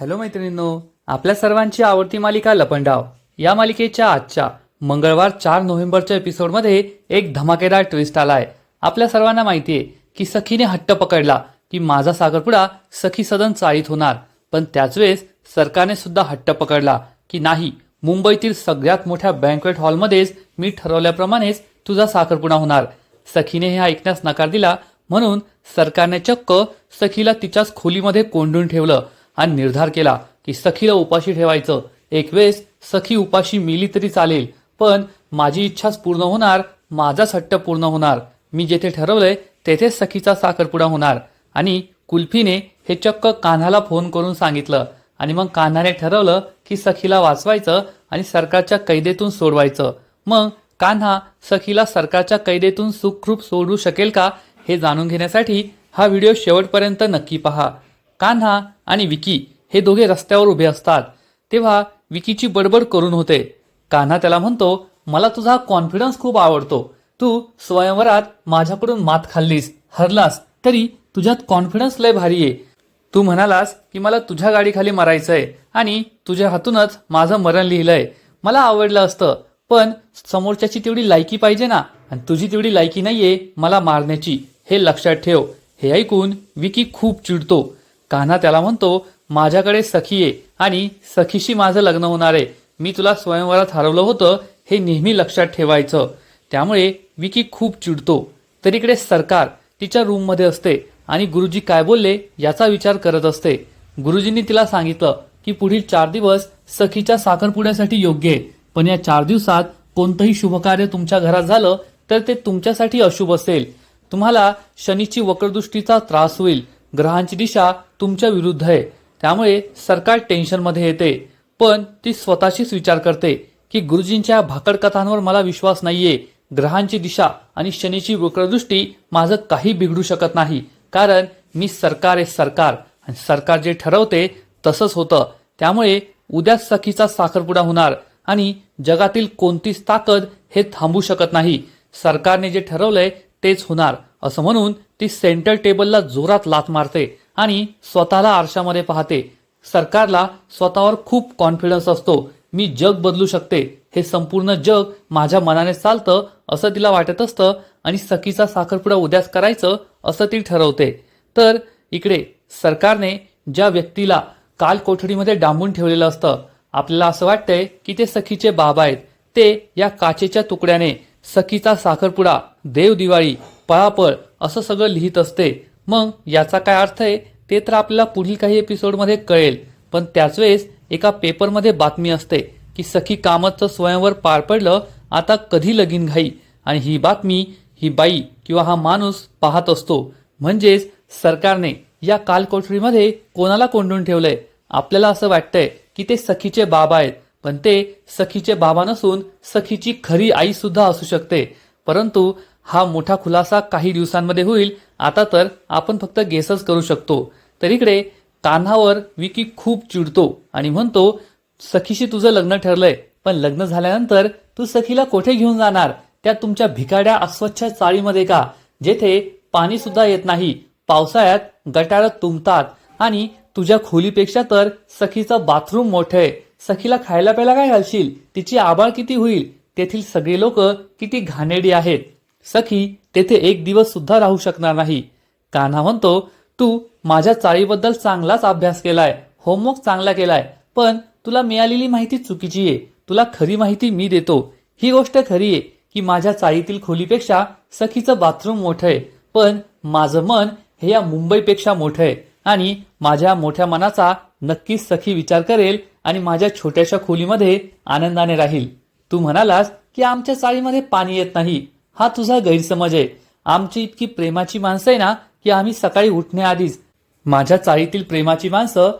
Hello मैत्रिणींनो आपल्या सर्वांची आवडती मालिका लपंडाव. या मालिकेच्या आजच्या मंगळवार चार नोव्हेंबरच्या एपिसोडमध्ये एक धमाकेदार ट्विस्ट आलाय. आपल्या सर्वांना माहिती आहे की सखीने हट्ट पकडला की माझा सागरपुडा सखी सदन चाळीत होणार. पण त्याच वेळेस सरकारने सुद्धा हट्ट पकडला की नाही मुंबईतील सगळ्यात मोठ्या बँकवेट हॉलमध्येच मी ठरवल्याप्रमाणेच तुझा साखरपुडा होणार. सखीने हे ऐकण्यास नकार दिला म्हणून सरकारने चक्क सखीला तिच्याच खोलीमध्ये कोंडून ठेवलं. आणि निर्धार केला की सखीला उपाशी ठेवायचं. एक वेळेस सखी उपाशी मिली तरी चालेल पण माझी इच्छाच पूर्ण होणार माझाच हट्ट पूर्ण होणार. मी जेथे ठरवलंय तेथेच सखीचा साखरपुडा होणार. आणि कुल्फीने हे चक्क कान्हाला फोन करून सांगितलं. आणि मग कान्हाने ठरवलं की सखीला वाचवायचं आणि सरकारच्या कैदेतून सोडवायचं. मग कान्हा सखीला सरकारच्या कैदेतून सुखरूप सोडू शकेल का हे जाणून घेण्यासाठी हा व्हिडिओ शेवटपर्यंत नक्की पहा. कान्हा आणि विकी हे दोघे रस्त्यावर उभे असतात. तेव्हा विकीची बडबड करून होते. कान्हा त्याला म्हणतो मला तुझा कॉन्फिडन्स खूप आवडतो. तू स्वयंवरात माझ्याकडून मात खाल्लीस हरलास तरी तुझ्यात कॉन्फिडन्स लय भारी आहे. तू म्हणालास की मला तुझ्या गाडीखाली मारायचंय आणि तुझ्या हातूनच माझं मरण लिहिलंय. मला आवडलं असतं पण समोरच्याची तेवढी लायकी पाहिजे ना आणि तुझी तेवढी लायकी नाहीये मला मारण्याची. हे लक्षात ठेव. हे ऐकून विकी खूप चिडतो. कान्हा त्याला म्हणतो माझ्याकडे सखी आहे आणि सखीशी माझं लग्न होणार आहे. मी तुला स्वयंवरात हरवलं होतं हे नेहमी लक्षात ठेवायचं. त्यामुळे विकी खूप चिडतो. तर इकडे सरकार तिच्या रूममध्ये असते आणि गुरुजी काय बोलले याचा विचार करत असते. गुरुजींनी तिला सांगितलं की पुढील चार दिवस सखीच्या साखरपुड्यासाठी योग्य आहे. पण या चार दिवसात कोणतंही शुभकार्य तुमच्या घरात झालं तर ते तुमच्यासाठी अशुभ असेल. तुम्हाला शनीची वक्रदृष्टीचा त्रास होईल. ग्रहांची दिशा तुमच्या विरुद्ध आहे. त्यामुळे सरकार टेन्शनमध्ये येते. पण ती स्वतःशीच विचार करते की गुरुजींच्या भाकड कथांवर मला विश्वास नाहीये. ग्रहांची दिशा आणि शनीची वक्रदृष्टी माझं काही बिघडू शकत नाही. कारण मी सरकार आहे सरकार आणि सरकार जे ठरवते तसंच होतं. त्यामुळे उद्या सखीचा साखरपुडा होणार आणि जगातील कोणतीच ताकद हे थांबू शकत नाही. सरकारने जे ठरवलंय तेच होणार. असं म्हणून ती सेंटर टेबलला जोरात लात मारते आणि स्वतःला आरशामध्ये पाहते. सरकारला स्वतःवर खूप कॉन्फिडन्स असतो. मी जग बदलू शकते. हे संपूर्ण जग माझ्या मनाने चालतं असं तिला वाटत असतं आणि सखीचा साखरपुडा उद्याच करायचं असं ती ठरवते. तर इकडे सरकारने ज्या व्यक्तीला काल कोठडीमध्ये डांबून ठेवलेलं असतं आपल्याला असं वाटतंय की ते सखीचे बाबा आहेत. ते या काचेच्या तुकड्याने सखीचा साखरपुडा देव दिवाळी पळापळ असं सगळं लिहित असते. मग याचा काय अर्थ आहे? ते तर आपल्याला पुढील काही एपिसोडमध्ये कळेल. पण त्याच वेळेस एका पेपरमध्ये बातमी असते की सखी कामतचं स्वयंवर पार पडलं आता कधी लगीन घाई? आणि ही बातमी ही बाई किंवा हा माणूस पाहत असतो. म्हणजेच सरकारने या कालकोठडीमध्ये कोणाला कोंडून ठेवलंय? आपल्याला असं वाटतंय की ते सखीचे बाबा आहेत. पण ते सखीचे बाबा नसून सखीची खरी आई सुद्धा असू शकते. परंतु हा मोठा खुलासा काही दिवसांमध्ये होईल. आता तर आपण फक्त गेसच करू शकतो. तर इकडे कान्हावर विकी खूप चिडतो आणि म्हणतो सखीशी तुझं लग्न ठरलंय पण लग्न झाल्यानंतर तू सखीला कोठे घेऊन जाणार? त्या तुमच्या भिकाड्या अस्वच्छ चाळीमध्ये का? जेथे पाणी सुद्धा येत नाही पावसाळ्यात गटारं तुंबतात आणि तुझ्या खोलीपेक्षा तर सखीचं बाथरूम मोठं आहे. सखीला खायला प्यायला काय घालशील? तिची आबाळ किती होईल? तेथील सगळे लोक किती घाणेडी आहेत. सखी तेथे एक दिवस सुद्धा राहू शकणार नाही. कान्हा म्हणतो तू माझ्या चाळीबद्दल चांगलाच अभ्यास केलाय होमवर्क चांगला केलाय पण तुला मिळालेली माहिती चुकीची आहे. तुला खरी माहिती मी देतो. ही गोष्ट खरी आहे की माझ्या चाळीतील खोलीपेक्षा सखीचं बाथरूम मोठं आहे पण माझं मन हे या मुंबईपेक्षा मोठं आहे आणि माझ्या मोठ्या मनाचा नक्कीच सखी विचार करेल आणि माझ्या छोट्याशा खोलीमध्ये आनंदाने राहील. तू म्हणालास की आमच्या चाळीमध्ये पाणी येत नाही हा तुझा गैरसमज आहे. आमची इतकी प्रेमाची माणसं आहे ना की आम्ही सकाळी उठण्याआधीच माझ्या चाळीतील प्रेमाची माणसं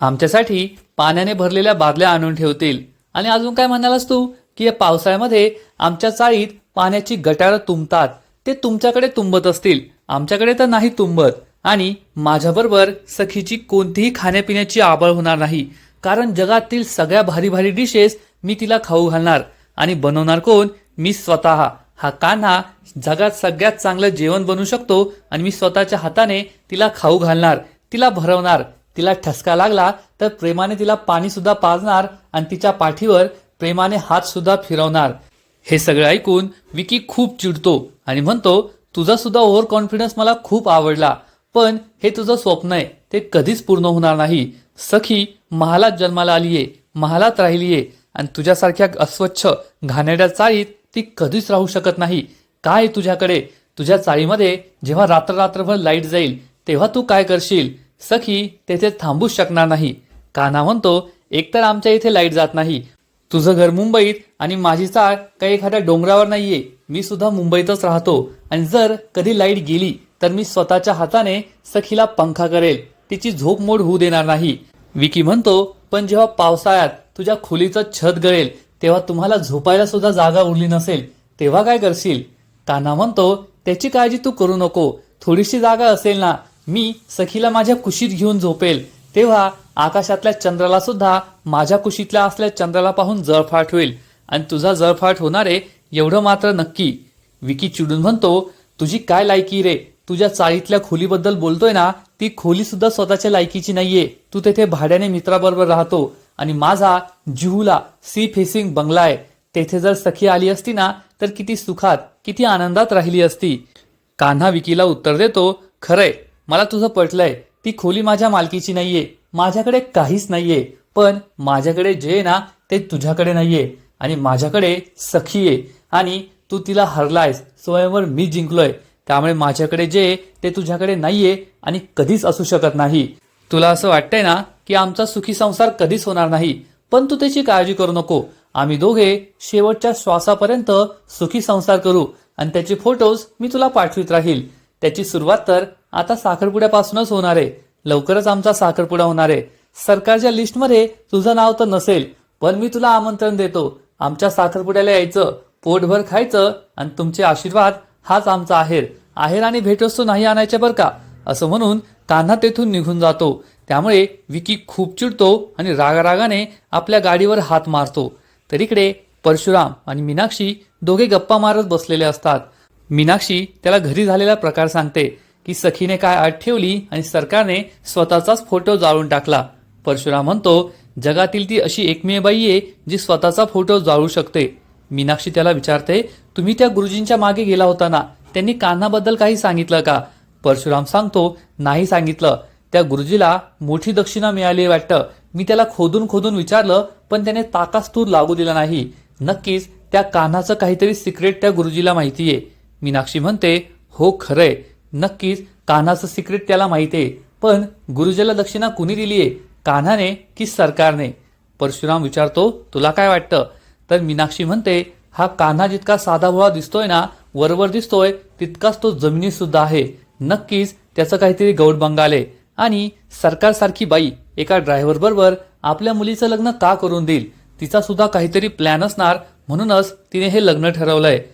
आमच्यासाठी पाण्याने भरलेल्या बादल्या आणून ठेवतील. आणि अजून काय म्हणालास तू? की या पावसाळ्यामध्ये आमच्या चाळीत पाण्याची गटारं तुंबतात. ते तुमच्याकडे तुंबत असतील. आमच्याकडे तर नाही तुंबत. आणि माझ्याबरोबर सखीची कोणतीही खाण्यापिण्याची आबळ होणार नाही. कारण जगातील सगळ्या भारी भारी डिशेस मी तिला खाऊ घालणार. आणि बनवणार कोण? मी स्वतः. हा कान्हा जगात सगळ्यात चांगलं जेवण बनवू शकतो आणि मी स्वतःच्या हाताने तिला खाऊ घालणार तिला भरवणार तिला ठसका लागला तर प्रेमाने तिला पाणी सुद्धा पाजणार आणि तिच्या पाठीवर प्रेमाने हात सुद्धा फिरवणार. हे सगळं ऐकून विकी खूप चिडतो आणि म्हणतो तुझा सुद्धा ओव्हर कॉन्फिडन्स मला खूप आवडला पण हे तुझं स्वप्न आहे ते कधीच पूर्ण होणार नाही. सखी महालात जन्माला आलीये महालात राहिलीये आणि तुझ्यासारख्या अस्वच्छ घाणेरड्या चाळीत ती कधीच राहू शकत नाही. काय तुझ्याकडे? तुझ्या चाळीमध्ये जेव्हा रात्र रात्रभर लाइट जाईल तेव्हा तू काय करशील? सखी तेथे थांबूच शकणार नाही. काना म्हणतो एकतर आमच्या इथे लाइट जात नाही. तुझं घर मुंबईत आणि माझी चाळ काही एखाद्या डोंगरावर नाहीये. मी सुद्धा मुंबईतच राहतो. आणि जर कधी लाइट गेली तर मी स्वतःच्या हाताने सखीला पंखा करेल. तिची झोप मोड होऊ देणार नाही. विकी म्हणतो पण जेव्हा पावसाळ्यात तुझ्या खोलीचं छत गळेल तेव्हा तुम्हाला झोपायला सुद्धा जागा उरली नसेल तेव्हा काय करशील? कान्हा म्हणतो त्याची काळजी तू करू नको. थोडीशी जागा असेल ना मी सखीला माझ्या कुशीत घेऊन झोपेल. तेव्हा आकाशातल्या चंद्राला सुद्धा माझ्या कुशीतल्या असल्या चंद्राला पाहून जळफाट होईल. आणि तुझा जळफाट होणार आहे एवढं मात्र नक्की. विकी चिडून म्हणतो तुझी काय लायकी रे? तुझ्या चाळीतल्या खोलीबद्दल बोलतोय ना ती खोली सुद्धा स्वतःच्या लायकीची नाहीये. तू तेथे भाड्याने मित्राबरोबर राहतो. आणि माझा जुहूला सी फेसिंग बंगला आहे तेथे जर सखी आली असती ना तर किती सुखात किती आनंदात राहिली असती. कान्हा विकीला उत्तर देतो खरंय मला तुझं पटलंय. ती खोली माझ्या मालकीची नाहीये. माझ्याकडे काहीच नाहीये. पण माझ्याकडे जे आहे ना ते तुझ्याकडे नाहीये. आणि माझ्याकडे सखी आहे. आणि तू तिला हरलायस. स्वयंवर मी जिंकलोय. त्यामुळे माझ्याकडे जे आहे ते तुझ्याकडे नाहीये आणि कधीच असू शकत नाही. तुला असं वाटतंय ना की आमचा सुखी संसार कधीच होणार नाही पण तू त्याची काळजी करू नको. आम्ही दोघे शेवटच्या श्वासापर्यंत सुखी संसार करू आणि त्याचे फोटोज मी तुला पाठवित राहील. त्याची सुरुवात तर आता साखरपुड्यापासूनच होणार आहे. लवकरच आमचा साखरपुडा होणार आहे. सरकारच्या लिस्टमध्ये तुझं नाव तर नसेल पण मी तुला आमंत्रण देतो. आमच्या साखरपुड्याला यायचं पोटभर खायचं आणि तुमचे आशीर्वाद हाच आमचा आहेर. आहेर आणि भेटवस्तू नाही आणायच्या बरं का? असं म्हणून कान्हा तेथून निघून जातो. त्यामुळे विकी खूप चिडतो आणि रागारागाने आपल्या गाडीवर हात मारतो. तर इकडे परशुराम आणि मीनाक्षी दोघे गप्पा मारत बसलेले असतात. मीनाक्षी त्याला घरी झालेला प्रकार सांगते की सखीने काय आठ ठेवली आणि सरकारने स्वतःचाच फोटो जाळून टाकला. परशुराम म्हणतो जगातील ती अशी एकमेव बाई आहे जी स्वतःचा फोटो जाळू शकते. मीनाक्षी त्याला विचारते तुम्ही त्या गुरुजींच्या मागे गेला होता ना? त्यांनी कान्हाबद्दल काही सांगितलं का? परशुराम सांगतो नाही सांगितलं. त्या गुरुजीला मोठी दक्षिणा मिळाली वाटतं. मी त्याला खोदून खोदून विचारलं पण त्याने ताकास्तूर लागू दिला नाही. नक्कीच त्या कान्हाचं काहीतरी सिक्रेट त्या गुरुजीला माहिती आहे. मीनाक्षी म्हणते हो खरंय. नक्कीच कान्हाचं सिक्रेट त्याला माहिती आहे. पण गुरुजीला दक्षिणा कुणी दिली आहे? कान्हाने की सरकारने? परशुराम विचारतो तुला काय वाटतं? तर मीनाक्षी म्हणते हा कान्हा जितका साधा भोळा दिसतोय ना वरवर दिसतोय तितकाच तो जमिनी सुद्धा आहे. नक्कीच त्याचं काहीतरी गौड बंगाले. आणि सरकारसारखी बाई एका ड्रायव्हर बरोबर आपल्या मुलीचं लग्न का करून देईल? तिचा सुद्धा काहीतरी प्लॅन असणार म्हणूनच तिने हे लग्न ठरवलंय.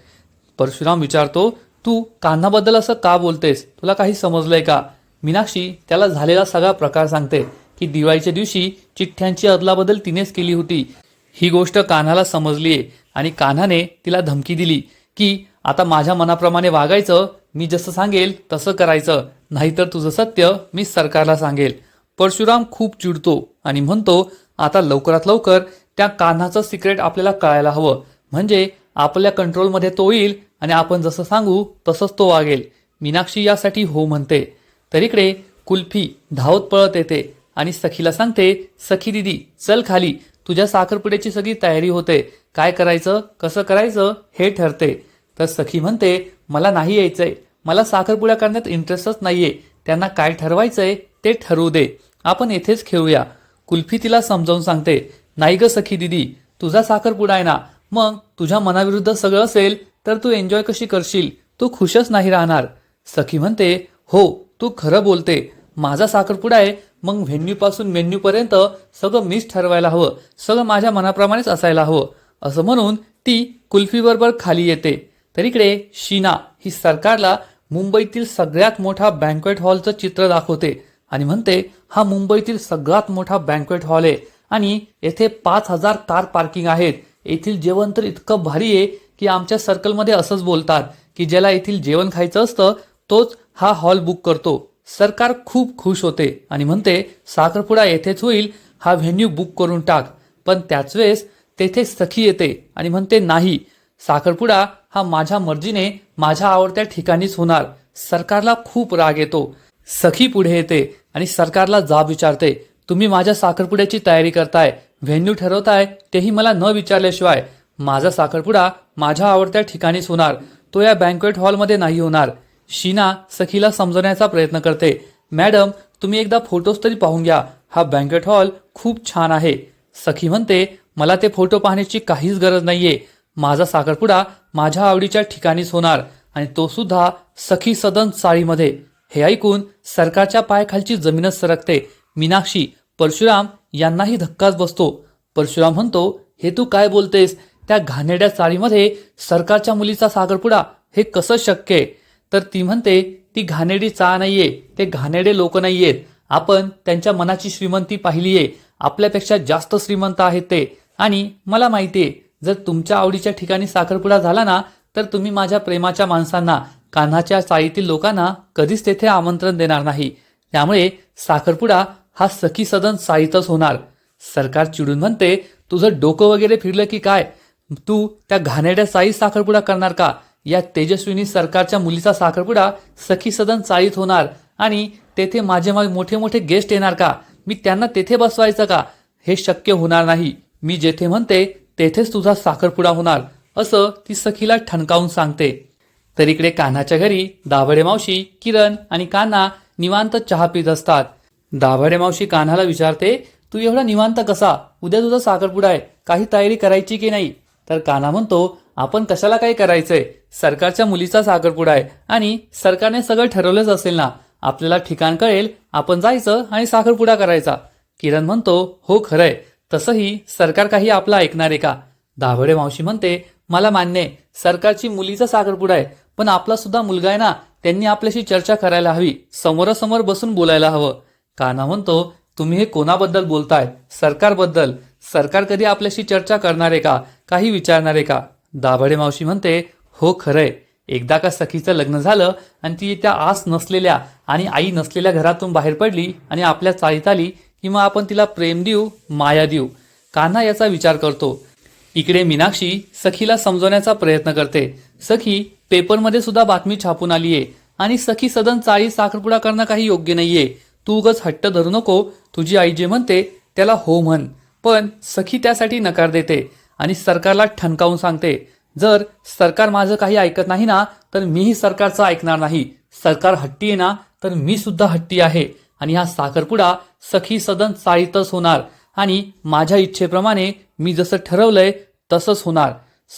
परशुराम विचारतो तू कान्हाबद्दल असं का बोलतेस? तुला काही समजलंय का? मीनाक्षी त्याला झालेला सगळा प्रकार सांगते की दिवाळीच्या दिवशी चिठ्ठ्यांची अदलाबदल तिनेच केली होती. ही गोष्ट कान्हाला समजलीये आणि कान्हाने तिला धमकी दिली की आता माझ्या मनाप्रमाणे वागायचं मी जसं सांगेल तसं करायचं नाहीतर तुझं सत्य मी सरकारला सांगेल. परशुराम खूप चिडतो आणि म्हणतो आता लवकरात लवकर त्या कान्हाचं सिक्रेट आपल्याला कळायला हवं. म्हणजे आपल्या कंट्रोलमध्ये तो येईल आणि आपण जसं सांगू तसंच तो वागेल. मीनाक्षी यासाठी हो म्हणते. तर इकडे कुल्फी धावत पळत येते आणि सखीला सांगते सखी दिदी चल खाली. तुझ्या साखरपुड्याची सगळी तयारी होते. काय करायचं कसं करायचं हे ठरते. तर सखी म्हणते मला नाही यायचंय. मला साखरपुड्या करण्यात इंटरेस्टच नाहीये. त्यांना काय ठरवायचंय ते ठरवू दे. आपण येथेच खेळूया. कुल्फी तिला समजावून सांगते नाही ग सखी दिदी तुझा साखरपुडा आहे ना. मग तुझ्या मनाविरुद्ध सगळं असेल तर तू एन्जॉय कशी करशील? तू खुशच नाही राहणार. सखी म्हणते हो तू खरं बोलते. माझा साखरपुडा आहे. मग व्हेन्यूपासून मेन्यूपर्यंत सगळं मीच ठरवायला हवं. सगळं माझ्या मनाप्रमाणेच असायला हवं. असं म्हणून ती कुल्फी बरोबर खाली येते. तर इकडे शीना ही सरकारला मुंबईतील सगळ्यात मोठा बँक्वेट हॉलचं चित्र दाखवते आणि म्हणते हा मुंबईतील सगळ्यात मोठा बँक्वेट हॉल आहे आणि येथे पाच हजार कार पार्किंग आहेत. येथील जेवण तर इतकं भारी आहे की आमच्या सर्कलमध्ये असंच बोलतात की ज्याला येथील जेवण खायचं असतं तोच हा हॉल बुक करतो. सरकार खूप खुश होते आणि म्हणते साखरपुडा येथेच होईल हा व्हेन्यू बुक करून टाक. पण त्याच वेळेस तेथे सखी येते. आणि म्हणते नाही साखरपुडा हा माझ्या मर्जीने माझ्या आवडत्या ठिकाणीच होणार. सरकारला खूप राग येतो. सखी पुढे येते आणि सरकारला जाब विचारते. तुम्ही माझ्या साखरपुड्याची तयारी करताय व्हेन्यू ठरवताय तेही मला न विचारल्याशिवाय. माझा साखरपुडा माझ्या आवडत्या ठिकाणीच होणार. तो या बँकवेट हॉलमध्ये नाही होणार. शीना सखीला समजवण्याचा प्रयत्न करते. मॅडम तुम्ही एकदा फोटोज तरी पाहून घ्या. हा बँकवेट हॉल खूप छान आहे. सखी म्हणते मला ते फोटो पाहण्याची काहीच गरज नाहीये. माझा साखरपुडा माझ्या आवडीच्या ठिकाणीच होणार. आणि तो सुद्धा सखी सदन चाळीमध्ये. हे ऐकून सरकारच्या पायाखालची जमीनच सरकते. मीनाक्षी परशुराम यांनाही धक्काच बसतो. परशुराम म्हणतो हे तू काय बोलतेस? त्या घाणेरड्या चाळीमध्ये सरकारच्या मुलीचा साखरपुडा हे कसं शक्य आहे? तर ती म्हणते ती घाणेरडी चाळ नाहीये. ते घाणेरडे लोक नाहीयेत. आपण त्यांच्या मनाची श्रीमंती पाहिलीये. आपल्यापेक्षा जास्त श्रीमंत आहेत ते. आणि मला माहितीये जर तुमच्या आवडीच्या ठिकाणी साखरपुडा झाला ना तर तुम्ही माझ्या प्रेमाच्या माणसांना कान्हाच्या चाळीतील लोकांना कधीच तेथे आमंत्रण देणार नाही. त्यामुळे साखरपुडा हा सखी सदन चाळीतच होणार. सरकार चिडून म्हणते तुझं डोकं वगैरे फिरलं की काय? तू त्या घाणेरड्या चाळीत साखरपुडा करणार का? या तेजस्विनी सरकारच्या मुलीचा साखरपुडा सखी सदन चाळीत होणार आणि तेथे माझे माझे मोठे मोठे गेस्ट येणार का? मी त्यांना तेथे बसवायचं का? हे शक्य होणार नाही. मी जेथे म्हणते तेथेच तुझा साखरपुडा होणार असं ती सखीला ठणकावून सांगते. तर इकडे कान्हाच्या घरी दाभडे मावशी किरण आणि कान्हा निवांत चहा पित असतात. दाभडे मावशी कान्हाला विचारते तू एवढा निवांत कसा? उद्या तुझा साखरपुडा आहे काही तयारी करायची की नाही? तर कान्हा म्हणतो आपण कशाला काही करायचंय? सरकारच्या मुलीचा साखरपुडा आहे आणि सरकारने सगळं ठरवलंच असेल ना? आपल्याला ठिकाण कळेल आपण जायचं आणि साखरपुडा करायचा. किरण म्हणतो हो खरंय. तसंही सरकार काही आपलं ऐकणार आहे का? दाभडे मावशी म्हणते मला मान्य आहे सरकारची मुलीचा साखरपुडा आहे पण आपला सुद्धा मुलगा आहे ना त्यांनी आपल्याशी चर्चा करायला हवी समोरासमोर बसून बोलायला हवं. काना म्हणतो तुम्ही हे कोणाबद्दल बोलताय? सरकारबद्दल? सरकार कधी आपल्याशी चर्चा करणार आहे का? काही विचारणार आहे का? दाभडे मावशी म्हणते हो खरंय एकदा का सखीचं लग्न झालं आणि ती त्या आस नसलेल्या आणि आई नसलेल्या घरातून बाहेर पडली आणि आपल्या चाळीत आली किंवा आपण तिला प्रेम देऊ माया देऊ कान्हा याचा विचार करतो. इकडे मीनाक्षी सखीला समजवण्याचा प्रयत्न करते. सखी पेपरमध्ये सुद्धा बातमी छापून आली आहे आणि सखी सदन चाळी साखरपुडा करणं काही योग्य नाहीये. तू उगच हट्ट धरू नको. तुझी आई जे म्हणते त्याला हो म्हण. पण सखी त्यासाठी नकार देते आणि सरकारला ठणकावून सांगते. जर सरकार माझं काही ऐकत नाही ना तर मीही सरकारचं ऐकणार नाही. सरकार हट्टी आहे ना तर मी सुद्धा हट्टी आहे. आणि हा साखरपुडा सखी सदन चाळीतच होणार. आणि माझ्या इच्छेप्रमाणे मी जसं ठरवलंय तसंच होणार.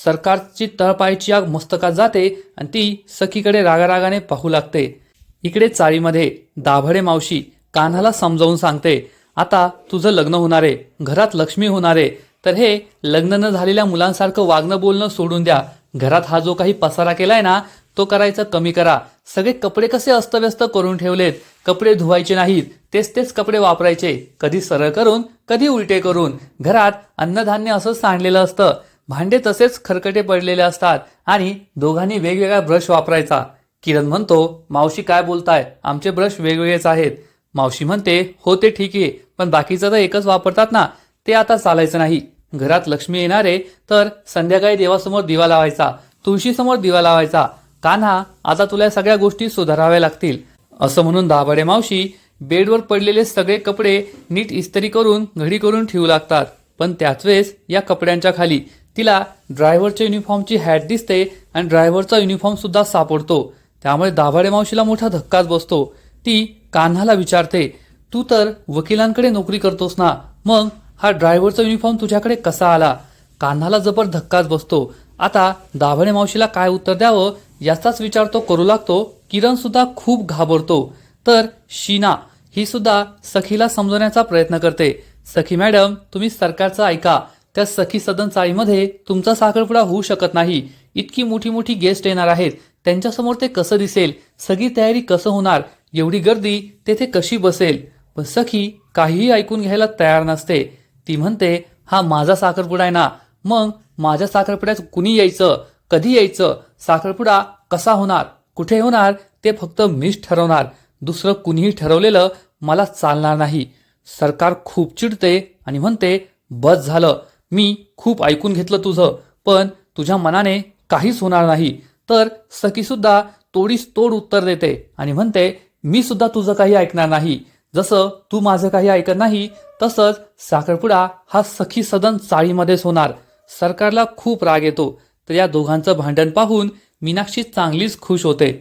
सरकारची तळपायची आग मस्तकात जाते आणि ती सखीकडे रागारागाने पाहू लागते. इकडे चाळीमध्ये दाभडे मावशी कान्हाला समजावून सांगते आता तुझं लग्न होणार आहे घरात लक्ष्मी होणार आहे तर हे लग्न न झालेल्या मुलांसारखं वागणं बोलणं सोडून द्या. घरात हा जो काही पसारा केलाय ना तो करायचा कमी करा. सगळे कपडे कसे अस्तव्यस्त करून ठेवलेत? कपडे धुवायचे नाहीत. तेच तेच कपडे वापरायचे. कधी सरळ करून कधी उलटे करून. घरात अन्नधान्य असं सांडलेलं असतं. भांडे तसेच खरकटे पडलेले असतात आणि दोघांनी वेगवेगळा ब्रश वापरायचा. किरण म्हणतो मावशी काय बोलताय? आमचे ब्रश वेगवेगळेच आहेत. मावशी म्हणते हो ते ठीक आहे पण बाकीचं तर एकच वापरतात ना. ते आता चालायचं नाही. घरात लक्ष्मी येणारे तर संध्याकाळी देवासमोर दिवा लावायचा. तुळशीसमोर दिवा लावायचा. कान्हा आता तुला या सगळ्या गोष्टी सुधाराव्या लागतील. असं म्हणून दाभाडे मावशी बेडवर पडलेले सगळे कपडे नीट इस्त्री करून घडी करून ठेवू लागतात. पण त्याच वेळेस या कपड्यांच्या खाली तिला ड्रायव्हरच्या युनिफॉर्मची हॅट दिसते आणि ड्रायव्हरचा युनिफॉर्म सुद्धा सापडतो. त्यामुळे दाभाडे मावशीला मोठा धक्काच बसतो. ती कान्हाला विचारते तू तर वकिलांकडे नोकरी करतोस ना? मग हा ड्रायव्हरचा युनिफॉर्म तुझ्याकडे कसा आला? कान्हाला जबर धक्काच बसतो. आता दाभडे मावशीला काय उत्तर द्यावं याचाच विचार तो करू लागतो. किरण सुद्धा खूप घाबरतो. तर शीना ही सुद्धा सखीला समजवण्याचा प्रयत्न करते. सखी मॅडम तुम्ही सरकारचं ऐका. त्या सखी सदन चाळीमध्ये तुमचा साखरपुडा होऊ शकत नाही. इतकी मोठी मोठी गेस्ट येणार आहेत. त्यांच्यासमोर ते कसं दिसेल? सगळी तयारी कसं होणार? एवढी गर्दी तेथे कशी बसेल? पण सखी काहीही ऐकून घ्यायला तयार नसते. ती म्हणते हा माझा साखरपुडा आहे ना. मग माझ्या साखरपुड्यात कुणी यायचं? कधी यायचं? साखरपुडा कसा होणार? कुठे होणार? ते फक्त मीच ठरवणार. दुसरं कुणीही ठरवलेलं मला चालणार नाही. सरकार खूप चिडते आणि म्हणते बस झालं. मी खूप ऐकून घेतलं तुझं पण तुझ्या मनाने काहीच होणार नाही तर सखीसुद्धा तोडीस तोड उत्तर देते आणि म्हणते मी सुद्धा तुझं काही ऐकणार नाही. जसं तू माझं काही ऐकत नाही तसंच साखरपुडा हा सखी सदन चाळीमध्येच होणार. सरकारला खूप राग येतो. तर या दोघांचं भांडण पाहून मीनाक्षी चांगलीच खुश होते.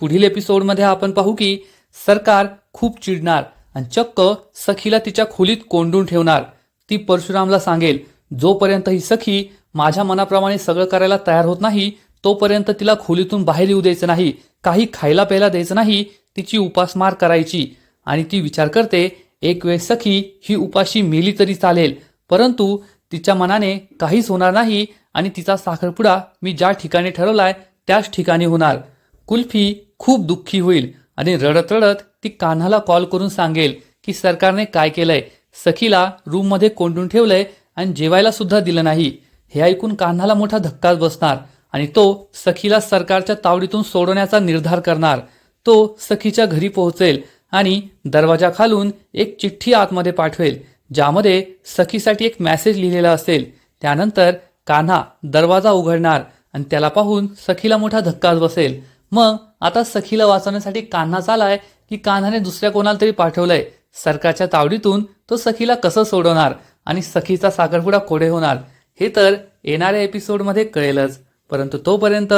पुढील एपिसोडमध्ये आपण पाहू की सरकार खूप चिडणार आणि चक्क सखीला तिच्या खोलीत कोंडून ठेवणार. ती परशुरामला सांगेल जोपर्यंत ही सखी माझ्या मनाप्रमाणे सगळं करायला तयार होत नाही तोपर्यंत तिला खोलीतून बाहेर येऊ द्यायचं नाही काही खायला प्यायला द्यायचं नाही तिची उपासमार करायची. आणि ती विचार करते एक वेळ सखी ही उपाशी मेली तरी चालेल परंतु तिच्या मनाने काहीच होणार नाही आणि तिचा साखरपुडा मी ज्या ठिकाणी ठरवलाय त्याच ठिकाणी होणार. कुल्फी खूप दुःखी होईल आणि रडत रडत ती कान्हाला कॉल करून सांगेल की सरकारने काय केलंय? सखीला रूममध्ये कोंडून ठेवलंय आणि जेवायला सुद्धा दिलं नाही. हे ऐकून कान्हाला मोठा धक्काच बसणार आणि तो सखीला सरकारच्या तावडीतून सोडवण्याचा निर्धार करणार. तो सखीच्या घरी पोहोचेल आणि दरवाजा खालून एक चिठ्ठी आतमध्ये पाठवेल ज्यामध्ये सखीसाठी एक मेसेज लिहिलेला असेल. त्यानंतर कान्हा दरवाजा उघडणार आणि त्याला पाहून सखीला मोठा धक्काच बसेल. मग आता सखीला वाचवण्यासाठी कान्हा चालाय की कान्हाने दुसऱ्या कोणाला तरी पाठवलंय. सरकारच्या तावडीतून तो सखीला कसं सोडवणार आणि सखीचा साखरपुडा कोडे होणार? हे तर येणाऱ्या एपिसोडमध्ये कळेलच. परंतु तोपर्यंत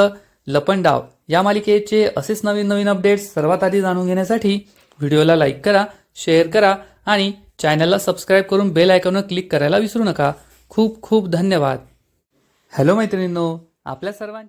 लपंडाव या मालिकेचे असेच नवीन नवीन अपडेट्स सर्वात आधी जाणून घेण्यासाठी व्हिडिओला लाईक करा शेअर करा आणि चॅनलला सबस्क्राईब करून बेल आयकॉनवर क्लिक करायला विसरू नका. खूप खूप धन्यवाद. हॅलो मैत्रिणींनो आपल्या सर्वांची